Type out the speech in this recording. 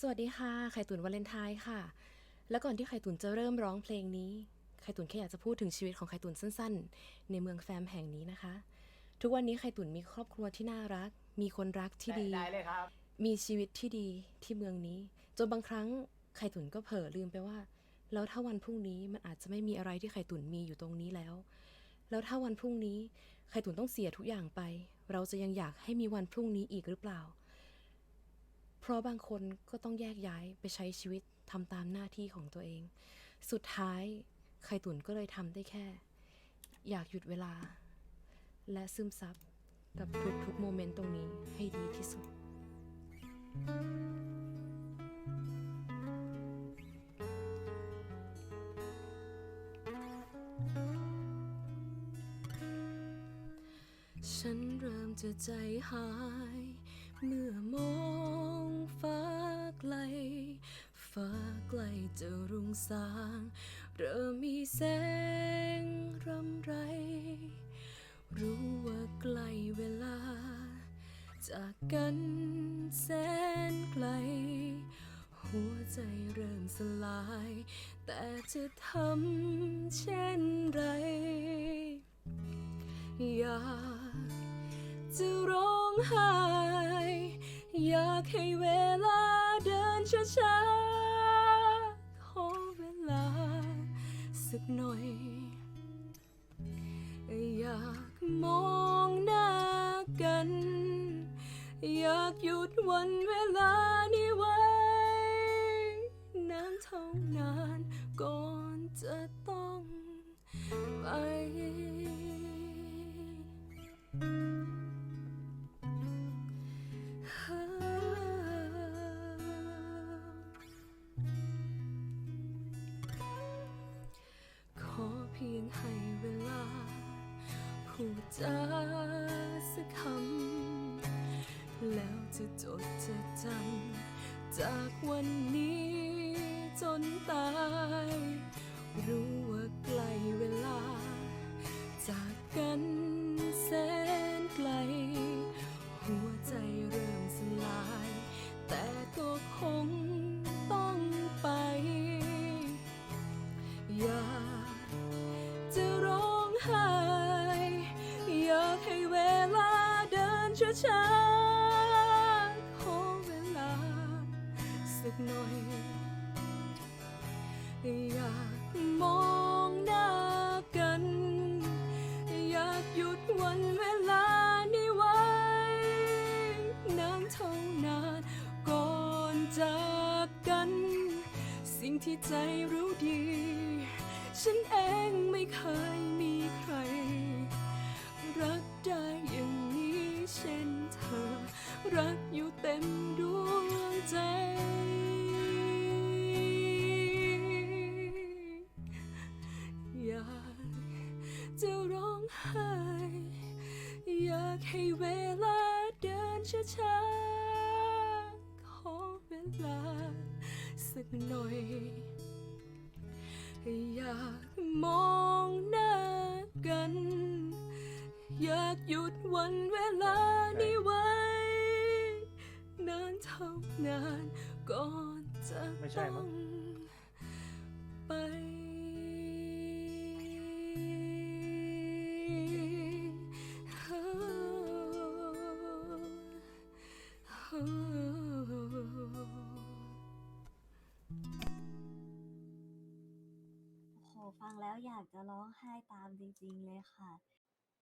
สวัสดีค่ะ ไข่ตุ๋นวาเลนไทน์ค่ะ แล้วก่อนที่ไข่ตุ๋นจะเริ่มร้องเพลงนี้ ไข่ตุ๋นแค่อยากจะพูดถึงชีวิตของไข่ตุ๋นสั้นๆ ในเมืองแฟมแห่งนี้นะคะ ทุกวันนี้ไข่ตุ๋นมีครอบครัวที่น่ารัก มีคนรักที่ดี ได้เลยครับ มีชีวิตที่ดีที่เมืองนี้ จนบางครั้งไข่ตุ๋นก็เผลอลืมไปว่า แล้วถ้าวันพรุ่งนี้มันอาจจะไม่มีอะไรที่ไข่ตุ๋นมีอยู่ตรงนี้แล้ว แล้วถ้าวันพรุ่งนี้ไข่ตุ๋นต้องเสียทุกอย่างไป เราจะยังอยากให้มีวันพรุ่งนี้อีกหรือเปล่า เพราะบางคนก็ต้องแยกย้ายไปใช้ชีวิตทำตามหน้าที่ของตัวเอง สุดท้ายไข่ตุ๋นก็เลยทำได้แค่ อยากหยุดเวลา และซึมซับกับทุกๆโมเมนต์ตรงนี้ให้ดีที่สุด ฉันเริ่มจะใจหาย เมื่อมองฟ้าไกล ฟ้าไกลจะรุ่งสาง เริ่มมีแสงรำไร รู้ว่าใกล้เวลา จากกันแสนไกล หัวใจเริ่มสลาย แต่จะทำเช่นไร อยากจะร้องไห้ อยากให้เวลาเดินช้าๆ ขอเวลาสักหน่อย อยากมองหน้ากัน อยากหยุดวันเวลานี้ไว้ นานเท่านานก่อนจะต้องไป จาสักคำ แล้วจะจดจะจำจากวันนี้จนตายรู้ ช้าขอเวลา สักหน่อย อยากมองหน้ากัน อยากหยุดวันเวลานี้ไว้นานเท่านานก่อนจากกัน สิ่งที่ใจรู้ดี ฉันเองไม่เคย ไห้อยากให้เวลาเดินช้าๆขอเวลาสักหน่อย อยากมองหน้ากัน อยากหยุดวันเวลานี้ไว้ นานเท่านานก่อนจะไม่ใช่ต้มั้องงไป ฟังแล้วอยากจะร้องไห้ตามจริงๆเลยค่ะ